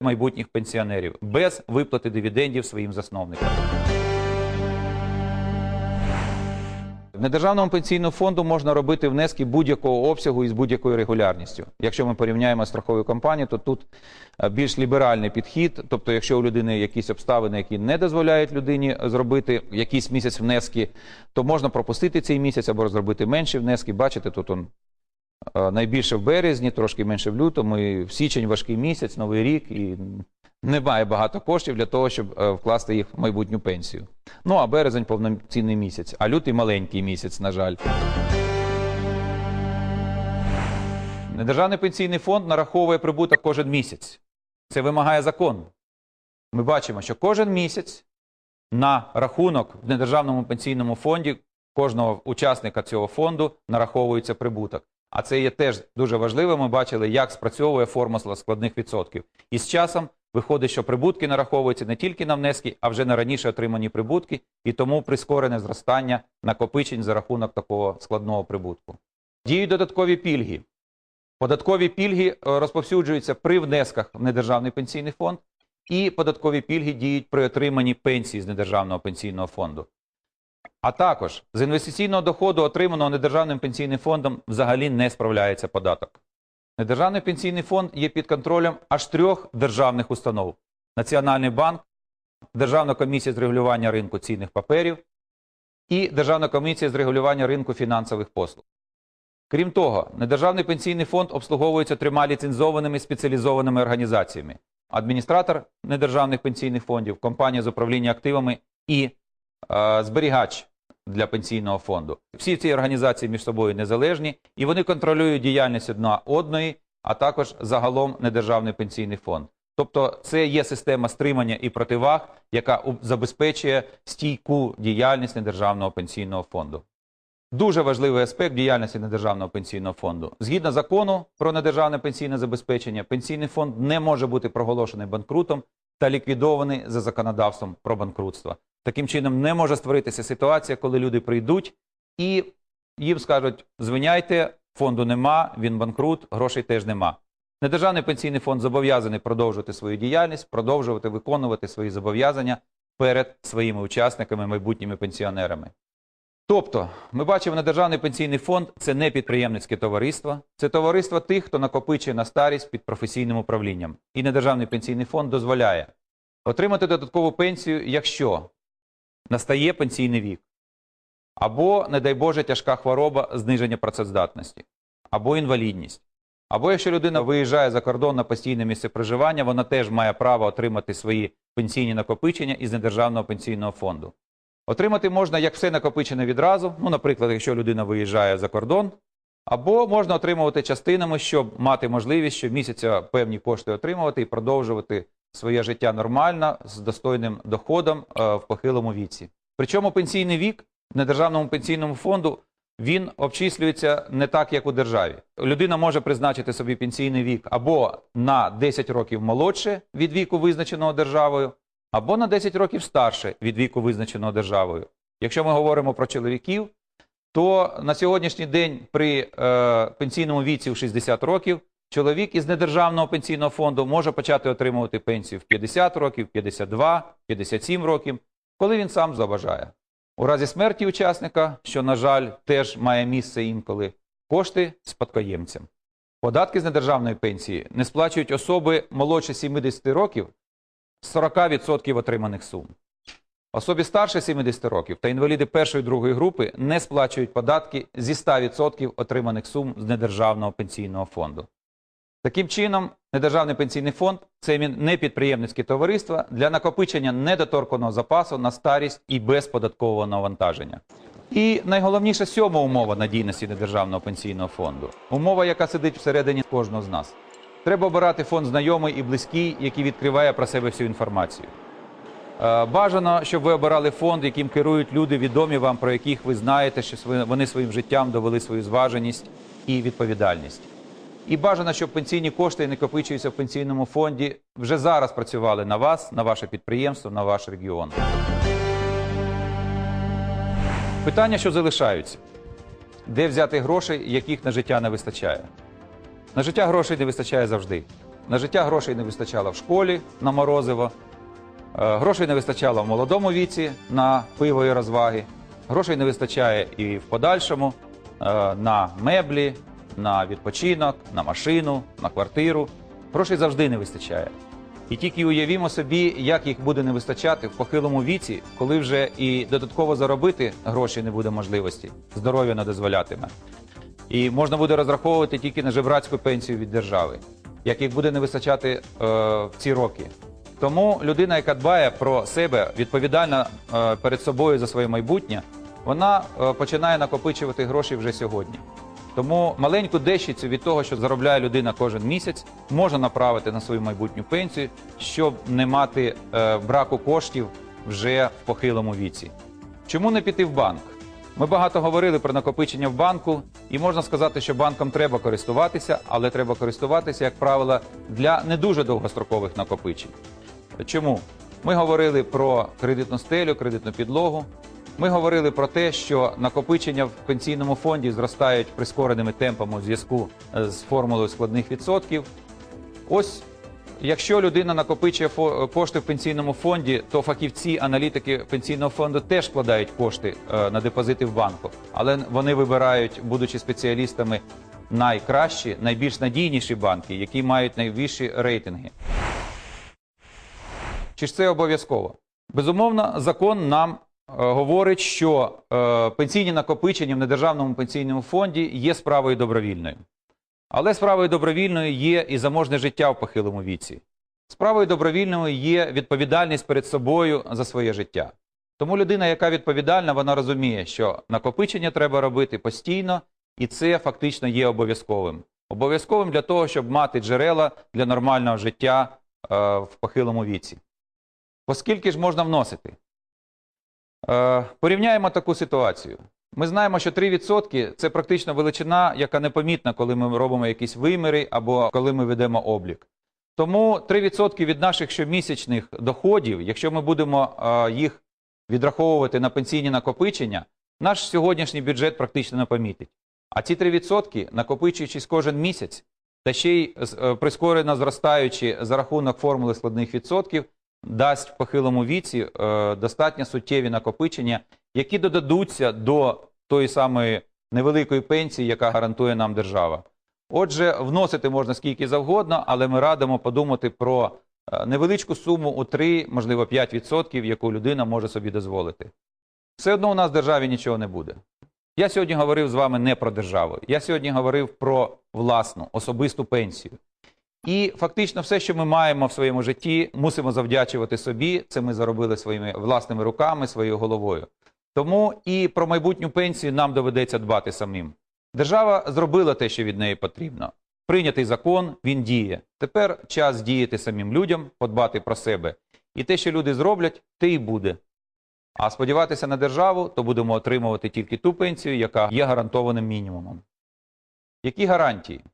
майбутніх пенсіонерів без виплати дивідендів своїм засновникам. В недержавному пенсійному фонду можна робити внески будь-якого обсягу і з будь-якою регулярністю. Якщо ми порівняємо з страховою компанією, то тут е, більш ліберальний підхід. Тобто, якщо у людини якісь обставини, які не дозволяють людині зробити якийсь місяць внески, то можна пропустити цей місяць або зробити менші внески. Бачите, тут он найбільше в березні, трошки менше в лютому. І в січень важкий місяць, новий рік, і немає багато коштів для того, щоб е, вкласти їх в майбутню пенсію. Ну а березень повноцінний місяць, а лютий маленький місяць, на жаль. Недержавний пенсійний фонд нараховує прибуток кожен місяць. Це вимагає закон. Ми бачимо, що кожен місяць на рахунок в недержавному пенсійному фонді кожного учасника цього фонду нараховується прибуток. А це є теж дуже важливо. Ми бачили, як спрацьовує формула складних відсотків. І з часом виходить, що прибутки нараховуються не тільки на внески, а вже на раніше отримані прибутки, і тому прискорене зростання накопичень за рахунок такого складного прибутку. Діють додаткові пільги. Податкові пільги е, розповсюджуються при внесках в недержавний пенсійний фонд, і податкові пільги діють при отриманні пенсії з недержавного пенсійного фонду. А також з інвестиційного доходу, отриманого недержавним пенсійним фондом, взагалі не справляється податок. Недержавний пенсійний фонд є під контролем аж трьох державних установ: Національний банк, Державна комісія з регулювання ринку цінних паперів і Державна комісія з регулювання ринку фінансових послуг. Крім того, недержавний пенсійний фонд обслуговується трьома ліцензованими спеціалізованими організаціями: адміністратор недержавних пенсійних фондів, компанія з управління активами і е, зберігач для пенсійного фонду. Всі ці організації між собою незалежні і вони контролюють діяльність одна одної, а також загалом недержавний пенсійний фонд. Тобто це є система стримання і противаг, яка забезпечує стійку діяльність недержавного пенсійного фонду. Дуже важливий аспект діяльності недержавного пенсійного фонду. Згідно закону про недержавне пенсійне забезпечення, пенсійний фонд не може бути проголошений банкрутом та ліквідований за законодавством про банкрутство. Таким чином, не може створитися ситуація, коли люди прийдуть і їм скажуть: звиняйте, фонду нема, він банкрут, грошей теж нема. Недержавний пенсійний фонд зобов'язаний продовжувати свою діяльність, продовжувати виконувати свої зобов'язання перед своїми учасниками, майбутніми пенсіонерами. Тобто, ми бачимо, недержавний пенсійний фонд це не підприємницьке товариство, це товариство тих, хто накопичує на старість під професійним управлінням. І недержавний пенсійний фонд дозволяє отримати додаткову пенсію, якщо настає пенсійний вік, або, не дай Боже, тяжка хвороба, зниження працездатності, або інвалідність. Або якщо людина виїжджає за кордон на постійне місце проживання, вона теж має право отримати свої пенсійні накопичення із недержавного пенсійного фонду. Отримати можна як все накопичене відразу, ну, наприклад, якщо людина виїжджає за кордон, або можна отримувати частинами, щоб мати можливість щомісяця певні кошти отримувати і продовжувати своє життя нормально з достойним доходом е, в похилому віці. Причому пенсійний вік в недержавному пенсійному фонду він обчислюється не так, як у державі. Людина може призначити собі пенсійний вік або на 10 років молодше від віку, визначеного державою, або на 10 років старше від віку, визначеного державою. Якщо ми говоримо про чоловіків, то на сьогоднішній день при е, пенсійному віці в 60 років чоловік із недержавного пенсійного фонду може почати отримувати пенсію в 50 років, 52, 57 років, коли він сам забажає. У разі смерті учасника, що, на жаль, теж має місце інколи, кошти спадкоємцям. Податки з недержавної пенсії не сплачують особи молодше 70 років з 40% отриманих сум. Особі старше 70 років та інваліди першої другої групи не сплачують податки зі 100% отриманих сум з недержавного пенсійного фонду. Таким чином, недержавний пенсійний фонд це він не підприємницьке товариство для накопичення недоторканого запасу на старість і без податкового навантаження. І найголовніша сьома умова надійності недержавного пенсійного фонду умова, яка сидить всередині кожного з нас. Треба обирати фонд знайомий і близький, який відкриває про себе всю інформацію. Е, Бажано, щоб ви обирали фонд, яким керують люди, відомі вам, про яких ви знаєте, що вони своїм життям довели свою зваженість і відповідальність. І бажано, щоб пенсійні кошти, накопичуються в пенсійному фонді, вже зараз працювали на вас, на ваше підприємство, на ваш регіон. Питання, що залишаються: де взяти грошей, яких на життя не вистачає? На життя грошей не вистачає завжди. На життя грошей не вистачало в школі на морозиво, е, грошей не вистачало в молодому віці на пиво і розваги, грошей не вистачає і в подальшому е, на меблі, на відпочинок, на машину, на квартиру. Грошей завжди не вистачає. І тільки уявімо собі, як їх буде не вистачати в похилому віці, коли вже і додатково заробити гроші не буде можливості, здоров'я не дозволятиме. І можна буде розраховувати тільки на жебрацьку пенсію від держави, як їх буде не вистачати е, в ці роки. Тому людина, яка дбає про себе, відповідальна е, перед собою за своє майбутнє, вона е, починає накопичувати гроші вже сьогодні. Тому маленьку дещицю від того, що заробляє людина кожен місяць, можна направити на свою майбутню пенсію, щоб не мати е, браку коштів вже в похилому віці. Чому не піти в банк? Ми багато говорили про накопичення в банку, і можна сказати, що банком треба користуватися, але треба користуватися, як правило, для не дуже довгострокових накопичень. Чому? Ми говорили про кредитну стелю, кредитну підлогу. Ми говорили про те, що накопичення в пенсійному фонді зростають прискореними темпами у зв'язку е, з формулою складних відсотків. Ось якщо людина накопичує кошти в пенсійному фонді, то фахівці, аналітики пенсійного фонду теж вкладають кошти е, на депозити в банку, але вони вибирають, будучи спеціалістами, найкращі, найбільш надійніші банки, які мають найвищі рейтинги. Чи ж це обов'язково? Безумовно, закон нам е, говорить, що е, пенсійні накопичення в недержавному пенсійному фонді є справою добровільною. Але справою добровільною є і заможне життя в похилому віці. Справою добровільною є відповідальність перед собою за своє життя. Тому людина, яка відповідальна, вона розуміє, що накопичення треба робити постійно, і це фактично є обов'язковим. Обов'язковим для того, щоб мати джерела для нормального життя е, в похилому віці. Оскільки ж можна вносити? Е, порівняємо таку ситуацію. Ми знаємо, що 3% це практично величина, яка непомітна, коли ми робимо якісь виміри або коли ми ведемо облік. Тому 3% від наших щомісячних доходів, якщо ми будемо е, їх відраховувати на пенсійні накопичення, наш сьогоднішній бюджет практично не помітить. А ці 3%, накопичуючись кожен місяць, та ще й е, прискорено зростаючи за рахунок формули складних відсотків, дасть в похилому віці е, достатньо суттєві накопичення, які додадуться до тої самої невеликої пенсії, яка гарантує нам держава. Отже, вносити можна скільки завгодно, але ми радимо подумати про е, невеличку суму у 3, можливо, 5%, яку людина може собі дозволити. Все одно у нас в державі нічого не буде. Я сьогодні говорив з вами не про державу. Я сьогодні говорив про власну особисту пенсію. І фактично все, що ми маємо в своєму житті, мусимо завдячувати собі. Це ми заробили своїми власними руками, своєю головою. Тому і про майбутню пенсію нам доведеться дбати самим. Держава зробила те, що від неї потрібно. Прийнятий закон, він діє. Тепер час діяти самим людям, подбати про себе. І те, що люди зроблять, те і буде. А сподіватися на державу, то будемо отримувати тільки ту пенсію, яка є гарантованим мінімумом. Які гарантії?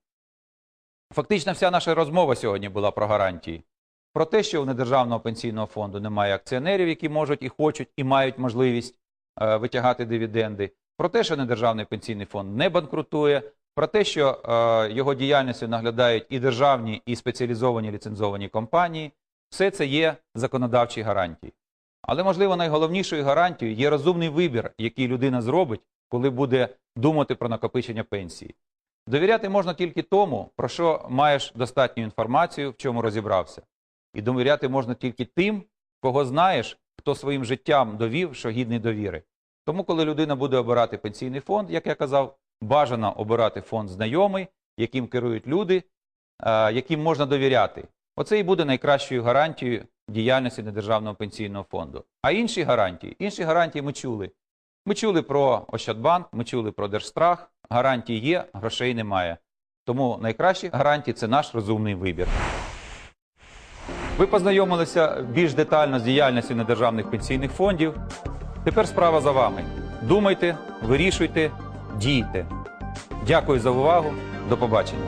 Фактично, вся наша розмова сьогодні була про гарантії. Про те, що у недержавного пенсійного фонду немає акціонерів, які можуть і хочуть, і мають можливість е, витягати дивіденди. Про те, що недержавний пенсійний фонд не банкрутує. Про те, що е, його діяльністю наглядають і державні, і спеціалізовані ліцензовані компанії. Все це є законодавчі гарантії. Але, можливо, найголовнішою гарантією є розумний вибір, який людина зробить, коли буде думати про накопичення пенсії. Довіряти можна тільки тому, про що маєш достатню інформацію, в чому розібрався. І довіряти можна тільки тим, кого знаєш, хто своїм життям довів, що гідний довіри. Тому, коли людина буде обирати пенсійний фонд, як я казав, бажано обирати фонд знайомий, яким керують люди, е, яким можна довіряти. Оце і буде найкращою гарантією діяльності недержавного пенсійного фонду. А інші гарантії, інші гарантії ми чули. Ми чули про Ощадбанк, ми чули про Держстрах. Гарантії є, грошей немає. Тому найкращі гарантії це наш розумний вибір. Ви познайомилися більш детально з діяльністю недержавних пенсійних фондів. Тепер справа за вами. Думайте, вирішуйте, дійте. Дякую за увагу. До побачення.